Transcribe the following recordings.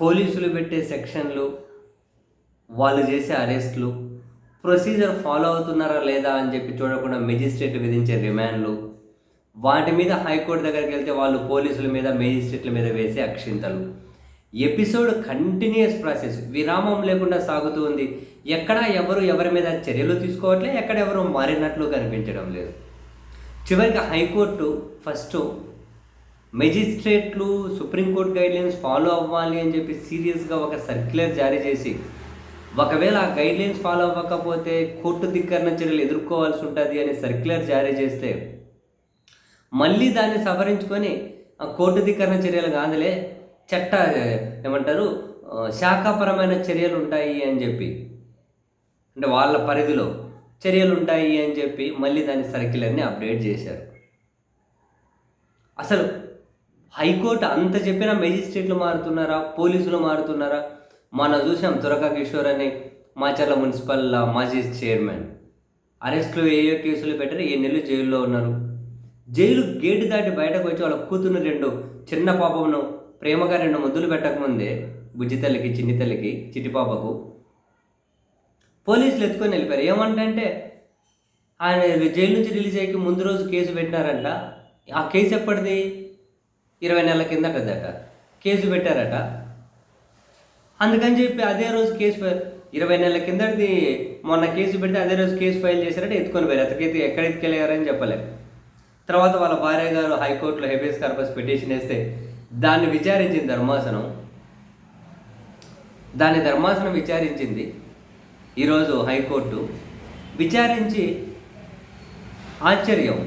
పోలీసులు పెట్టే సెక్షన్లు వాళ్ళు చేసే అరెస్ట్లు ప్రొసీజర్ ఫాలో అవుతున్నారా లేదా అని చెప్పి చూడకుండా మెజిస్ట్రేట్ విధించే రిమాండ్లు వాటి మీద హైకోర్టు దగ్గరికి వెళ్తే వాళ్ళు పోలీసుల మీద మేజిస్ట్రేట్ల మీద వేసే అక్షింతలు. ఎపిసోడ్ కంటిన్యూస్ ప్రాసెస్ విరామం లేకుండా సాగుతూ ఉంది. ఎక్కడ ఎవరు ఎవరి మీద చర్యలు తీసుకోవట్లే ఎక్కడ ఎవరు మారినట్లు కనిపించడం లేదు. చివరికి హైకోర్టు ఫస్ట్ మెజిస్ట్రేట్లు సుప్రీంకోర్టు గైడ్లైన్స్ ఫాలో అవ్వాలి అని చెప్పి సీరియస్గా ఒక సర్క్యులర్ జారీ చేసి ఒకవేళ ఆ గైడ్లైన్స్ ఫాలో అవ్వకపోతే కోర్టు ధిక్కరణ చర్యలు ఎదుర్కోవాల్సి ఉంటుంది అని సర్క్యులర్ జారీ చేస్తే మళ్ళీ దాన్ని సవరించుకొని ఆ కోర్టు ధిక్కరణ చర్యలు కాదులే చట్ట ఏమంటారు శాఖాపరమైన చర్యలు ఉంటాయి అని చెప్పి అంటే వాళ్ళ పరిధిలో చర్యలు ఉంటాయి అని చెప్పి మళ్ళీ దాని సర్క్యులర్ని అప్డేట్ చేశారు. అసలు హైకోర్టు అంత చెప్పినా మెజిస్ట్రేట్లు మారుతున్నారా? పోలీసులు మారుతున్నారా? మనం చూసాం తురక కిషోర్ అని మాచర్ల మున్సిపల్ మాజీ చైర్మన్. అరెస్ట్లు ఏయో కేసులు పెట్టారు ఏ నెలలు జైల్లో ఉన్నారు. జైలు గేటు దాటి బయటకు వచ్చి వాళ్ళ కూతురు రెండు చిన్న పాపమును ప్రేమగా రెండు ముద్దులు పెట్టకముందే బుజ్జి తల్లికి చిన్ని తల్లికి చిట్టి పాపకు పోలీసులు ఎత్తుకొని వెళ్ళిపోయారు. ఏమంటే ఆయన జైలు నుంచి రిలీజ్ అయ్యి ముందు రోజు కేసు పెట్టినారంట. ఆ కేసు ఎప్పటిది? ఇరవై నెలల కిందటదట కేసు పెట్టారట. అందుకని చెప్పి అదే రోజు కేసు ఇరవై నెలల కిందటిది మొన్న కేసు పెడితే అదే రోజు కేసు ఫైల్ చేశారంటే ఎత్తుకొని పోయారు. అతకైతే ఎక్కడ ఎత్తుకెళ్ళారని చెప్పలేం తర్వాత వాళ్ళ భార్య గారు హైకోర్టులో హెబియస్ కార్పస్ పిటిషన్ వేస్తే దాన్ని విచారించింది ధర్మాసనం దాన్ని ధర్మాసనం విచారించింది. ఈరోజు హైకోర్టు విచారించి ఆశ్చర్యం.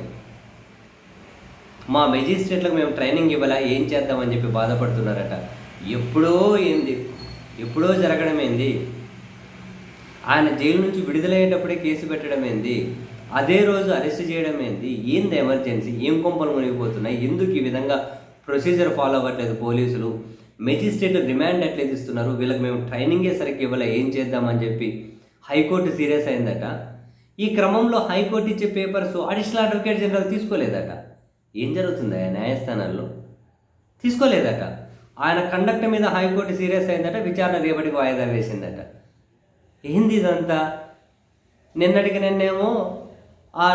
మా మెజిస్ట్రేట్లకు మేము ట్రైనింగ్ ఇవ్వాలా ఏం చేద్దామని చెప్పి బాధపడుతున్నారట. ఎప్పుడో ఏంది? ఎప్పుడో జరగడం ఏంది? ఆయన జైలు నుంచి విడుదలయ్యేటప్పుడే కేసు పెట్టడం ఏంది? అదే రోజు అరెస్ట్ చేయడం ఏంది? ఏంది ఎమర్జెన్సీ ఏం కొంపలు మునిగిపోతున్నాయి? ఎందుకు ఈ విధంగా ప్రొసీజర్ ఫాలో అవ్వట్లేదు పోలీసులు? మెజిస్ట్రేట్ రిమాండ్ ఎట్లా ఇస్తున్నారు? వీళ్ళకి మేము ట్రైనింగే సరికి ఇవ్వాలా? ఏం చేద్దామని చెప్పి హైకోర్టు సీరియస్ అయిందట. ఈ క్రమంలో హైకోర్టు ఇచ్చే పేపర్స్ అడిషనల్ అడ్వకేట్ జనరల్ తీసుకోలేదట. ఏం జరుగుతుంది? ఆ న్యాయస్థానాల్లో తీసుకోలేదట. ఆయన కండక్ట్ మీద హైకోర్టు సీరియస్ అయిందట విచారణ రేపటికి వాయిదా వేసిందట. ఏంది ఇదంతా? నిన్నటికి నిన్నేమో ఆ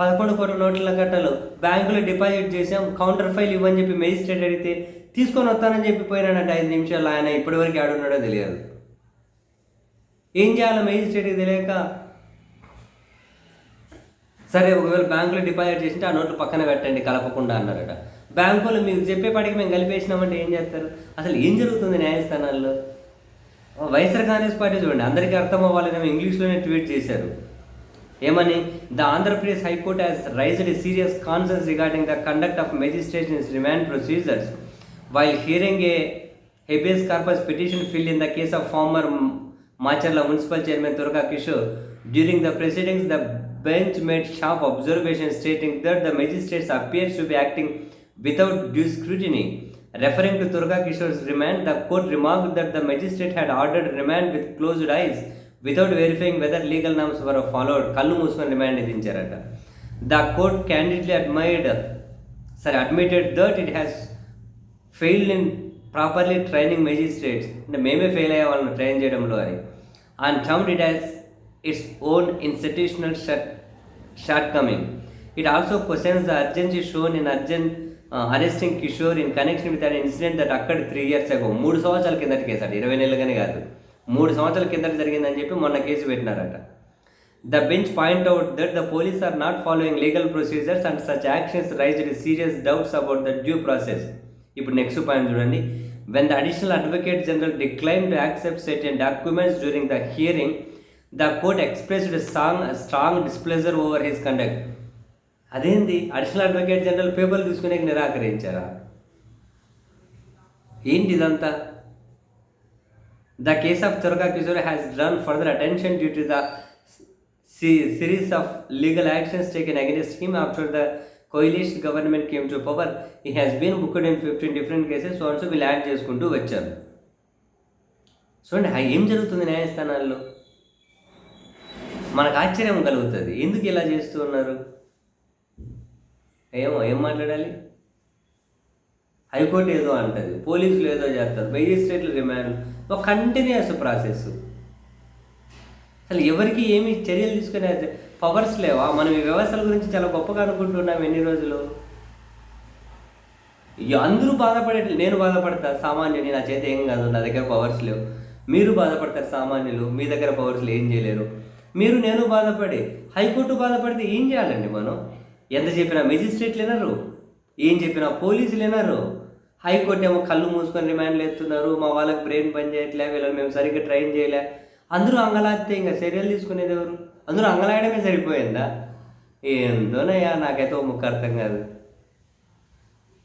పదకొండు కోట్ల నోట్ల కట్టలు బ్యాంకులో డిపాజిట్ చేసాం కౌంటర్ ఫైల్ ఇవ్వని చెప్పి మెజిస్ట్రేట్ అడిగితే తీసుకొని వస్తానని చెప్పి పోయినాడంట ఐదు నిమిషాలు ఆయన ఇప్పటివరకు ఆడున్నాడో తెలియదు. ఏం చేయాలో మెజిస్ట్రేట్కి తెలియక సరే ఒకవేళ బ్యాంకులో డిపాజిట్ చేసింటే ఆ నోట్లు పక్కన పెట్టండి కలపకుండా అన్నారట. బ్యాంకులు మీకు చెప్పేపాటికి మేము కలిపేసినామంటే ఏం చేస్తారు? అసలు ఏం జరుగుతుంది న్యాయస్థానాల్లో? వైఎస్ఆర్ కాంగ్రెస్ పార్టీ చూడండి అందరికీ అర్థం అవ్వాలని ఇంగ్లీష్లోనే ట్వీట్ చేశారు. ఏమని? The Andhra Pradesh high court has raised serious concerns regarding the conduct of magistrate remand procedures while hearing a habeas corpus petition filed in the case of former Macherla municipal chairman Durga Kishore. During the proceedings the bench made sharp observation stating that the magistrates appears to be acting without due scrutiny. Referring to Durga Kishore's remand, the court remarked that the magistrate had ordered remand with closed eyes without verifying whether legal norms were followed. కళ్ళు మూసుకొని remand విధించారట the court candidly admired సరే admitted that it has failed in properly training magistrates అంటే మేమే fail అయ్యే వాళ్ళని train చేయడంలో అని and termed it has its own institutional shut shortcoming it also questions the urgency shown in urgent arresting Kishore in connection with an incident that అక్కడ three years ago మూడు సంవత్సరాల కిందటి కేసు అండి ఇరవై నెలలుగానే కాదు. మూడు సంవత్సరాల కిందట జరిగిందని చెప్పి మొన్న case పెట్టినారట. The bench point out that the police are not following legal procedures and such actions raised serious doubts about the due process ఇప్పుడు నెక్స్ట్ పాయింట్ చూడండి. When the additional advocate general decline to accept certain documents during the hearing the court expressed strong strong displeasure over his conduct అదేంది? Additional advocate general పేపర్లు తీసుకునే నిరాకరించారా? ఏంటి ఇదంతా? The case of Turaga Kishore has drawn further attention due to the series of legal actions taken against him after the coalition government came to power ఈ has been booked in fifteen different cases also వీళ్ళు add చేసుకుంటూ వచ్చారు. చూడండి ఏం జరుగుతుంది న్యాయస్థానాల్లో? మనకు ఆశ్చర్యం కలుగుతుంది. ఎందుకు ఇలా చేస్తూ ఉన్నారు? ఏమో ఏం మాట్లాడాలి? హైకోర్టు ఏదో అంటుంది పోలీసులు ఏదో చేస్తారు మెజిస్ట్రేట్లు రిమాండ్ ఒక కంటిన్యూస్ ప్రాసెస్. అసలు ఎవరికి ఏమి చర్యలు తీసుకునే పవర్స్ లేవా? మనం ఈ వ్యవస్థల గురించి చాలా గొప్పగా అనుకుంటున్నాం ఎన్ని రోజులు? అందరూ బాధపడేట్లు నేను బాధపడతా సామాన్యుని నా చేతి ఏం కాదు నా దగ్గర పవర్స్ లేవు. మీరు బాధపడతారు సామాన్యులు మీ దగ్గర పవర్స్ ఏం చేయలేరు. మీరు నేను బాధపడి హైకోర్టు బాధపడితే ఏం చేయాలండి మనం? ఎంత చెప్పినా మెజిస్ట్రేట్లు వినరు ఏం చెప్పినా పోలీసులు వినరు హైకోర్టు ఏమో కళ్ళు మూసుకొని రిమాండ్లు ఎత్తున్నారు. మా వాళ్ళకి బ్రెయిన్ పని చేయట్లే వీళ్ళని మేము సరిగ్గా ట్రైన్ చేయలే. అందరూ అంగలాస్తే ఇంకా చర్యలు తీసుకునేది ఎవరు? అందరూ అంగలాయడమే సరిపోయిందా? ఏందోనయ్యా నాకైతే ఒక ముక్క అర్థం కాదు.